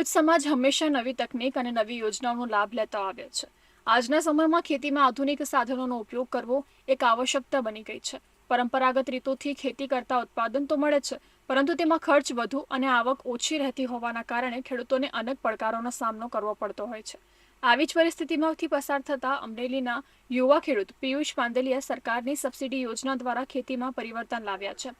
ખેડૂત સમાજ હંમેશા નવી તકનીક અને નવી યોજનાઓનો લાભ લેતા આવ્યો છે. આજના સમયમાં ખેતીમાં આધુનિક સાધનોનો ઉપયોગ કરવો એક આવશ્યકતા બની ગઈ છે. પરંપરાગત રીતોથી ખેતી કરતા ઉત્પાદન તો મળે છે, પરંતુ તેમાં ખર્ચ વધુ અને આવક ઓછી રહેતી હોવાના કારણે ખેડૂતોને અનેક પડકારોનો સામનો કરવો પડતો હોય છે. આવી જ પરિસ્થિતિમાંથી પસાર થતા અમરેલીના યુવા ખેડૂત પિયુષ પાંડેલિયા સરકારની સબસિડી યોજના દ્વારા ખેતીમાં પરિવર્તન લાવ્યા છે.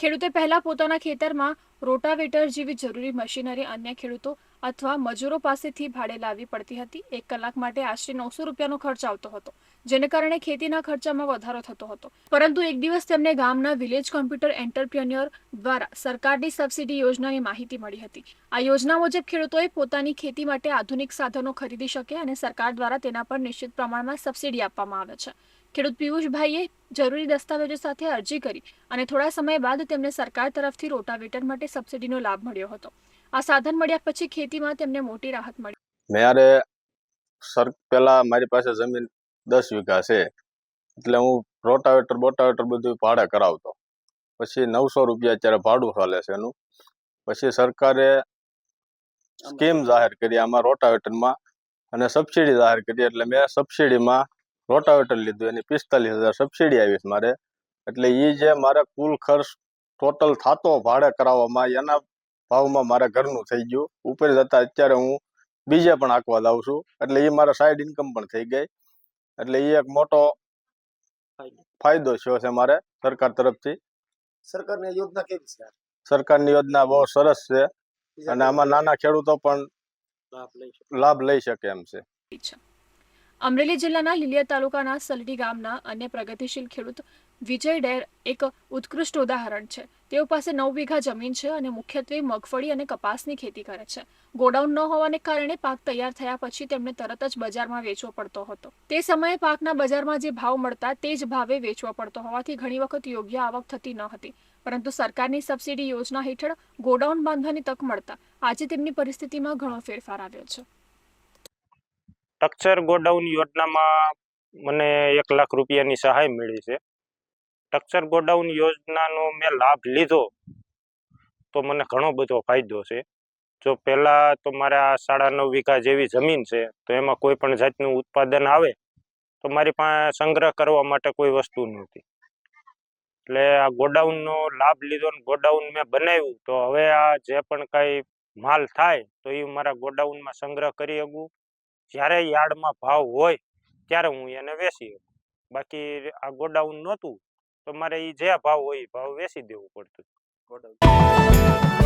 ખેડૂતે પહેલા પોતાના ખેતરમાં રોટાવેટર જેવી જરૂરી મશીનરી, અન્ય ખેડૂતો અથવા મજૂરો પાસેથી ભાડે લાવવી પડતી હતી. એક કલાક માટે આશરે નવસો રૂપિયાનો ખર્ચ આવતો હતો, જેને કારણે ખેતીના ખર્ચામાં વધારો થતો હતો. પરંતુ એક દિવસ તેમને ગામના વિલેજ કોમ્પ્યુટર એન્ટરપ્રિન્યોર દ્વારા સરકારની સબસિડી યોજનાની માહિતી મળી હતી. આ યોજના મુજબ ખેડૂતોએ પોતાની ખેતી માટે આધુનિક સાધનો ખરીદી શકે અને સરકાર દ્વારા તેના પર નિશ્ચિત પ્રમાણમાં સબસિડી આપવામાં આવે છે. ખેડૂત પિયુષભાઈએ જરૂરી દસ્તાવેજો સાથે અરજી કરી અને થોડા સમય બાદ તેમને સરકાર તરફથી રોટાવેટર માટે સબસિડીનો લાભ મળ્યો હતો. આ સાધન મળ્યા પછી ખેતીમાં તેમને મોટી રાહત મળી. મારે સર પેલા મારી પાસે જમીન દસ વીઘા છે એટલે હું રોટાવેટર બોટાવેટર બધું ભાડે કરાવતો. પછી નવસો રૂપિયા અત્યારે ભાડું ચાલે છે એનું. પછી સરકારે સ્કીમ જાહેર કરી આમાં રોટાવેટરમાં અને સબસિડી જાહેર કરી એટલે મેં સબસિડીમાં રોટાવેટર લીધું એની પિસ્તાલીસ હજાર સબસિડી આવી છે મારે. એટલે એ જે મારે કુલ ખર્ચ ટોટલ થતો ભાડે કરાવવામાં એના ભાવમાં મારે ઘરનું થઈ ગયું. ઉપર જતા અત્યારે હું બીજે પણ આંકવા લાવું છું. એટલે એ મારા સાઈડ ઇન્કમ પણ થઈ ગઈ. એટલે એ એક મોટો ફાયદો થયો છે મારે સરકાર તરફથી. સરકારની યોજના કેવી છે? સરકારની યોજના બહુ સરસ છે. અને આમાં નાના ખેડૂતો પણ લાભ લઈ શકે? લાભ લઈ શકે એમ છે. છે. અમરેલી જિલ્લાના લીલિયા તાલુકાના સલડી ગામના અન્ય પ્રગતિશીલ ખેડૂત વિજય ડેર એક ઉત્કૃષ્ટ ઉદાહરણ છે. તેઓ પાસે નવ વીઘા જમીન છે અને મુખ્યત્વે મગફળી અને કપાસની ખેતી કરે છે. ગોડાઉન ન હોવાને કારણે પાક તૈયાર થયા પછી તેમને તરત જ બજારમાં વેચવો પડતો હતો. તે સમયે પાકના બજારમાં જે ભાવ મળતા તે જ ભાવે વેચવો પડતો હોવાથી ઘણી વખત યોગ્ય આવક થતી ન હતી. પરંતુ સરકારની સબસિડી યોજના હેઠળ ગોડાઉન બાંધવાની તક મળતા આજે તેમની પરિસ્થિતિમાં ઘણો ફેરફાર આવ્યો છે. ટક્ચર ગોડાઉન યોજનામાં મને એક લાખ રૂપિયાની સહાય મળી છે. ટક્ચર ગોડાઉન યોજનાનો મેં લાભ લીધો તો મને ઘણો બધો ફાયદો છે. જો પહેલાં તો મારે આ સાડા નવ વીઘા જેવી જમીન છે, તો એમાં કોઈ પણ જાતનું ઉત્પાદન આવે તો મારી પાસે સંગ્રહ કરવા માટે કોઈ વસ્તુ નહોતી. એટલે આ ગોડાઉનનો લાભ લીધો ને ગોડાઉન મેં બનાવ્યું તો હવે આ જે પણ કાંઈ માલ થાય તો એ મારા ગોડાઉનમાં સંગ્રહ કરી શકું. જ્યારે યાર્ડમાં ભાવ હોય, ત્યારે હું એને વેચી બાકી આ ગોડાઉન નહોતું, તો મારે એ જે ભાવ હોય એ ભાવ વેચી દેવું પડતું. ગોડાઉન.